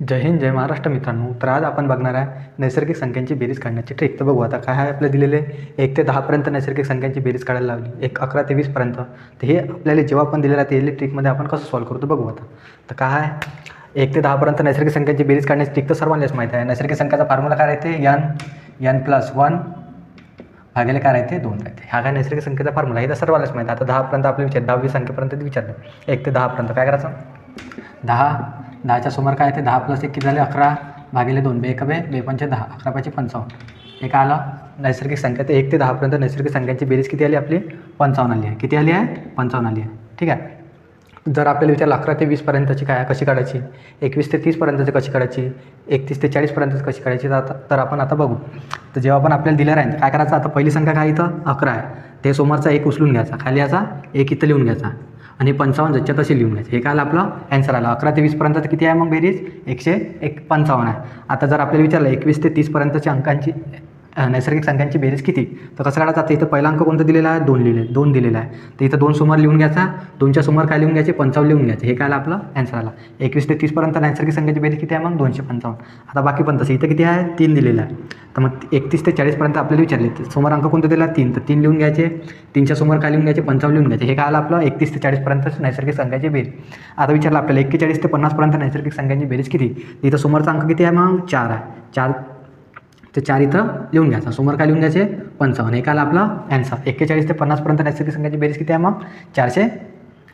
जय हिंद जय महाराष्ट्र मित्रांनो. तर आज आपण बघणार आहे नैसर्गिक संख्यांची बेरीज काढण्याची ट्रिक तर बघू आता काय आहे आपल्या दिलेले. एक ते दहापर्यंत नैसर्गिक संख्यांची बेरीज काढायला लावली एक अकरा ते वीसपर्यंत तर हे आपल्याला जेव्हा पण दिलेलं आहे ते ट्रिकमध्ये आपण कसं सॉल्व करू तर बघू आता. तर काय आहे? एक ते दहापर्यंत नैसर्गिक संख्यांची बेरीज काढण्याची ट्रिक तर सर्वांनाच माहीत आहे. नैसर्गिक संख्याचा फॉर्म्युला काय राहते? यन यन प्लस वन भागेले काय राहते? दोन राहते. हा काय नैसर्गिक संख्येचा फॉर्म्युला हे तर सर्वांनाच माहिती आहे. आता दहापर्यंत आपले विचार दहावी संख्येपर्यंत विचारलं एक ते दहापर्यंत काय करायचं? दहा दहाच्या समोर काय ते दहा प्लस एक किती झाले? अकरा भागिले दोन. बे एक बे बे दहा. अकरा पाचशे पंचावन्न. हे काय आलं? नैसर्गिक संख्या ते एक ते दहापर्यंत नैसर्गिक संख्यांची बेरीज किती आली आपली? पंचावन्न आली आहे. किती आली आहे? पंचावन्न आली आहे. ठीक आहे? जर आपल्याला विचारलं अकरा ते वीसपर्यंतची काय कशी काढायची? एकवीस ते तीसपर्यंतची कशी काढायची? एकतीस ते चाळीसपर्यंतची कशी काढायची? तर आता तर आपण आता बघू. तर जेव्हा आपण आपल्याला दिलं राहील काय करायचं? आता पहिली संख्या काय इथं? अकरा आहे. ते समोरचा एक उचलून घ्यायचा. खाली याचा एक इथं लिहून घ्यायचा. आणि पंचावन्न जच्या तसे लिहून घ्यायचं. हे काय आलं आपलं? ॲन्सर आलं. अकरा ते वीसपर्यंत तर किती आहे मग बेरीज? एकशे एक पंचावन्न आहे. आता जर आपल्याला विचारलं एकवीस ते तीसपर्यंतच्या अंकांची नैसर्गिक संख्यांची बेरीज किती? तर कसं काढायचं आता इथं पहिला अंक कोणता दिलेला आहे? दोन लिहिले दोन दिलेला आहे. तर इथं दोन समोर लिहून घ्यायचा दोनच्या समोर काय लिहून घ्यायचे? पंचावन्न लिहून घ्यायचे. हे काय आलं आपलं? ॲन्सर आला. एकवीस ते तीसपर्यंत नैसर्गिक संख्यांची बेरीज किती आहे मग? दोनशे पंचावन्न. आता बाकी पण तसं. इथं किती आहे? तीन दिलेलं आहे. तर मग एकतीस ते चाळीसपर्यंत आपल्याला विचारले. तर समोर अंक कोणता दिला तीन. तर तीन लिहून घ्यायचे. तीनच्या समोर काय लिहून घ्यायचे? पंचावन्न लिहून घ्यायचे. हे काय आलं आपलं? एकतीस ते चाळीसपर्यंत नैसर्गिक संख्याची बेरीज. आता विचारलं आपल्याला एक्केचाळीस ते पन्नासपर्यंत नैसर्गिक संख्यांची बेरीज किती? इथं समोरचा अंक किती आहे मग? चार आहे. चार ते चार इथं लिहून घ्यायचा समोर काय लिहून घ्यायचे? पंचावन्न. एक आला आपलं ॲन्सर एक्केचाळीस ते पन्नासपर्यंत नैसर्गिक संख्याची बेरीज किती आहे मग? चारशे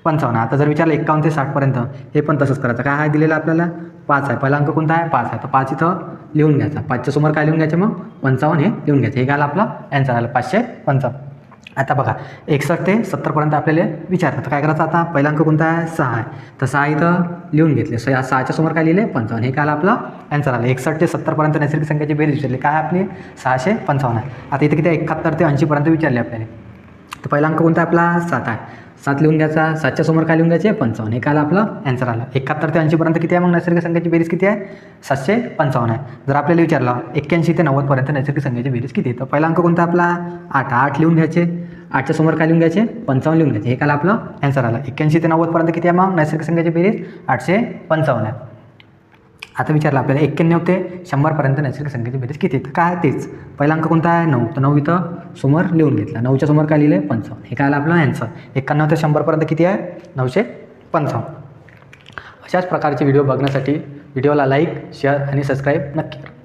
पंचावन्न. आता जर विचारलं एक्कावन्न ते साठपर्यंत हे पण तसंच करायचं. काय आहे दिलेलं आपल्याला? पाच आहे. पहिला अंक कोणता आहे? पाच आहे. तर पाच इथं लिहून घ्यायचा. पाचच्या समोर काय लिहून घ्यायचे मग? पंचावन्न हे लिहून घ्यायचे. हे काय आलं आपलं ॲन्सर आला पाचशे पंचावन्न. आता बघा एकसष्ट ते सत्तरपर्यंत आपल्याला विचारतात. तर काय करायचं आता? पहिला अंक कोणता आहे? सहा आहे. तर सहा इथं लिहून घेतले. सहा सहाच्या समोर काय लिहिले? पंचावन्न. हे काय आलं आपलं? ॲन्सर आलं. एकसष्ट ते सत्तरपर्यंत नैसर्गिक संख्याची बेरीज विचारली. काय आपली? सहाशे पंचावन्न आहे. आता इथे किती? आहे? एकाहत्तर ते ऐंशीपर्यंत विचारले आपल्याला तर पहिला अंक कोणता आहे आपला? सात आहे. सात लिहून घ्यायचा. सातच्या समोर काय लिहून घ्यायचे? पंचावन्न. हे काय आलं आपलं? ॲन्सर आलं. एकाहत्तर ते ऐंशीपर्यंत किती आहे मग? नैसर्गिक संख्याची बेरीज किती आहे? सातशे पंचावन्न आहे. जर आपल्याला विचारलं एक्क्याऐंशी ते नव्वदपर्यंत नैसर्गिक संख्याची बेरीज किती आहे? तर पहिला अंक कोणता आपला? आठ. आठ लिहून घ्यायचे. आठच्या समोर काय लिहून घ्यायचे? पंचावन्न लिहून घ्यायचे. हे काल आपलं ॲन्सर आलं. एक्क्याऐंशी ते नव्वदपर्यंत किती आहे मग नैसर्गिक संख्याची बेरीज आठशे पंचावन्न आहे. आता विचारलं आपल्याला एक्क्याण्णव ते शंभरपर्यंत नैसर्गिक संख्येची बेरीज किती आहे? तर काय तेच. पहिला अंक कोणता आहे? नऊ. तर नऊ इथं समोर लिहून घेतला. नऊच्या समोर काय लिहिलं? आहे पंचावन्न. हे काय आलं आपलं ॲन्सर एक्क्याण्णव ते शंभरपर्यंत किती आहे? नऊशे पंचावन्न. अशाच प्रकारचे व्हिडिओ बघण्यासाठी व्हिडिओला लाईक शेअर आणि सबस्क्राईब नक्की करा.